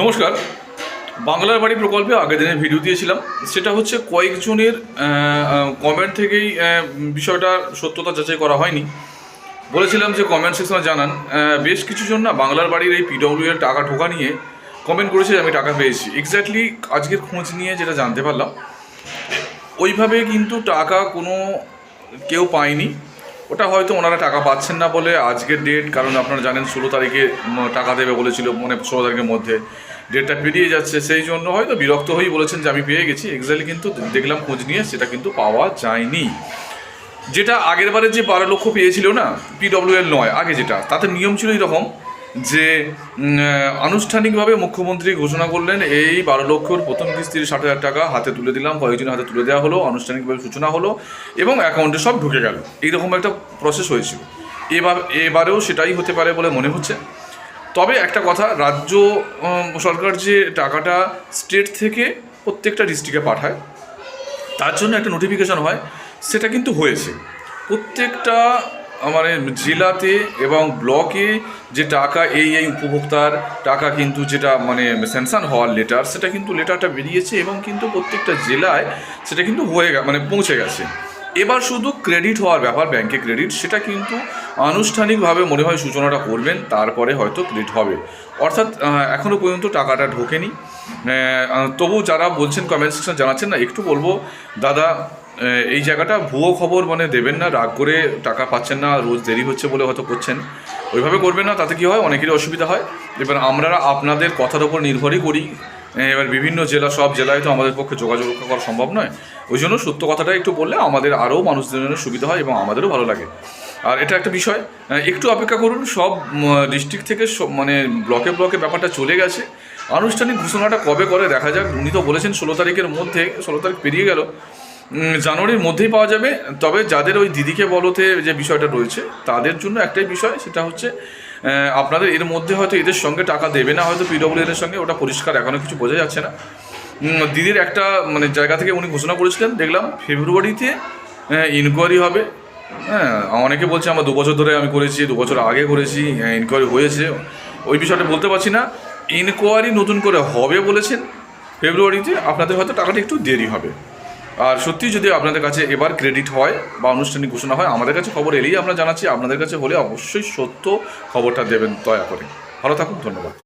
নমস্কার। বাংলার বাড়ি প্রকল্পে আগের দিনের ভিডিও দিয়েছিলাম। সেটা হচ্ছে কয়েকজনের কমেন্ট থেকেই আহ, বিষয়টার সত্যতা যাচাই করা হয়নি। বলেছিলাম যে কমেন্ট সেকশনে জানান বেশ কিছু জন না বাংলার বাড়ির এই পিডব্লিউ এর টাকা ঢোকা নিয়ে কমেন্ট করেছে আমি টাকা পেয়েছি। এক্স্যাক্টলি আজকের খোঁজ নিয়ে যেটা জানতে পারলাম ওইভাবে কিন্তু টাকা কোনো কেউ পায়নি। ওটা হয়তো ওনারা টাকা পাচ্ছেন না বলে আজকের ডেট কারণ আপনারা জানেন ষোলো তারিখে টাকা দেবে বলেছিল মানে ষোলো তারিখের মধ্যে। ডেটটা পেরিয়ে যাচ্ছে, সেই জন্য হয়তো বিরক্ত হয়েই বলেছেন যে আমি পেয়ে গেছি। এক্স্যাক্টলি কিন্তু দেখলাম খোঁজ নিয়ে, সেটা কিন্তু পাওয়া যায়নি। যেটা আগের বারে যে বারো লক্ষ পেয়েছিল না পিডব্লিউএল নয়, আগে যেটা, তাতে নিয়ম ছিল এরকম যে আনুষ্ঠানিকভাবে মুখ্যমন্ত্রী ঘোষণা করলেন, এই বারো লক্ষর প্রথম কিস্তির ষাট হাজার টাকা হাতে তুলে দিলাম কয়েকজনের হাতে তুলে দেওয়া হলো, আনুষ্ঠানিকভাবে সূচনা হলো, এবং অ্যাকাউন্টে সব ঢুকে গেল। এইরকম একটা প্রসেস হয়েছিল। এবার, এবারেও সেটাই হতে পারে বলে মনে হচ্ছে। তবে একটা কথা, রাজ্য সরকার যে টাকাটা স্টেট থেকে প্রত্যেকটা ডিস্ট্রিক্টে পাঠায়, তার জন্য একটা নোটিফিকেশন হয়, সেটা কিন্তু হয়েছে। প্রত্যেকটা মানে জেলাতে এবং ব্লকে যে টাকা এই এই উপভোক্তার টাকা কিন্তু যেটা মানে স্যাংশন হওয়ার লেটার সেটা কিন্তু লেটারটা বেরিয়েছে এবং কিন্তু প্রত্যেকটা জেলায় সেটা কিন্তু হয়ে মানে পৌঁছে গেছে। এবার শুধু ক্রেডিট হওয়ার ব্যাপার ব্যাংকে ক্রেডিট সেটা কিন্তু আনুষ্ঠানিকভাবে মনে হয় সূচনাটা করবেন, তারপরে হয়তো ক্রেডিট হবে। অর্থাৎ এখনও পর্যন্ত টাকাটা ঢোকেনি। তবু যারা বলছেন কমেন্ট সেকশন জানাচ্ছেন না, একটু বলব, দাদা এই জায়গাটা ভুয়ো খবর মানে দেবেন না, রাগ করে টাকা পাচ্ছেন না, রোজ দেরি হচ্ছে বলে হয়তো করছেন। ওইভাবে করবেন না, তাতে কি হয়, অনেকেরই অসুবিধা হয়। এবার আমরা আপনাদের কথার উপর নির্ভরই করি। এবার বিভিন্ন জেলা, সব জেলায় তো আমাদের পক্ষে যোগাযোগ রক্ষা করা সম্ভব নয়। ওই জন্য সত্য কথাটা একটু বললে আমাদের আরও মানুষদের জন্য সুবিধা হয় এবং আমাদেরও ভালো লাগে। আর এটা একটা বিষয় একটু অপেক্ষা করুন, সব ডিস্ট্রিক্ট থেকে মানে ব্লকে ব্লকে ব্যাপারটা চলে গেছে। আনুষ্ঠানিক ঘোষণাটা কবে করে দেখা যাক, উনি তো বলেছেন ষোলো তারিখের মধ্যে, ষোলো তারিখ পেরিয়ে গেল। জানুয়ারির মধ্যেই পাওয়া যাবে, তবে যাদের ওই দিদিকে বলতে যে বিষয়টা রয়েছে, তাদের জন্য একটাই বিষয়, সেটা হচ্ছে আপনাদের এর মধ্যে হয়তো এদের সঙ্গে টাকা দেবে না, হয়তো পিডব্লিউ এর সঙ্গে, ওটা পরিষ্কার এখনও কিছু বোঝা যাচ্ছে না। দিদির একটা মানে জায়গা থেকে উনি ঘোষণা করেছিলেন, দেখলাম ফেব্রুয়ারিতে ইনকোয়ারি হবে। হ্যাঁ অনেকে বলছে আমার দু বছর ধরে আমি করেছি, দু বছর আগে করেছি হ্যাঁ ইনকোয়ারি হয়েছে। ওই বিষয়টা বলতে পারছি না। ইনকোয়ারি নতুন করে হবে বলেছেন, ফেব্রুয়ারিতে আপনাদের হয়তো টাকাটা একটু দেরি হবে। আর সত্যি যদি আপনাদের কাছে এবার ক্রেডিট হয় বা আনুষ্ঠানিক ঘোষণা হয়, আমাদের কাছে খবর এলেই আমরা জানাচ্ছি। আপনাদের কাছে হলে অবশ্যই সত্য খবরটা দেবেন দয়া করে। ভালো থাকুন, ধন্যবাদ।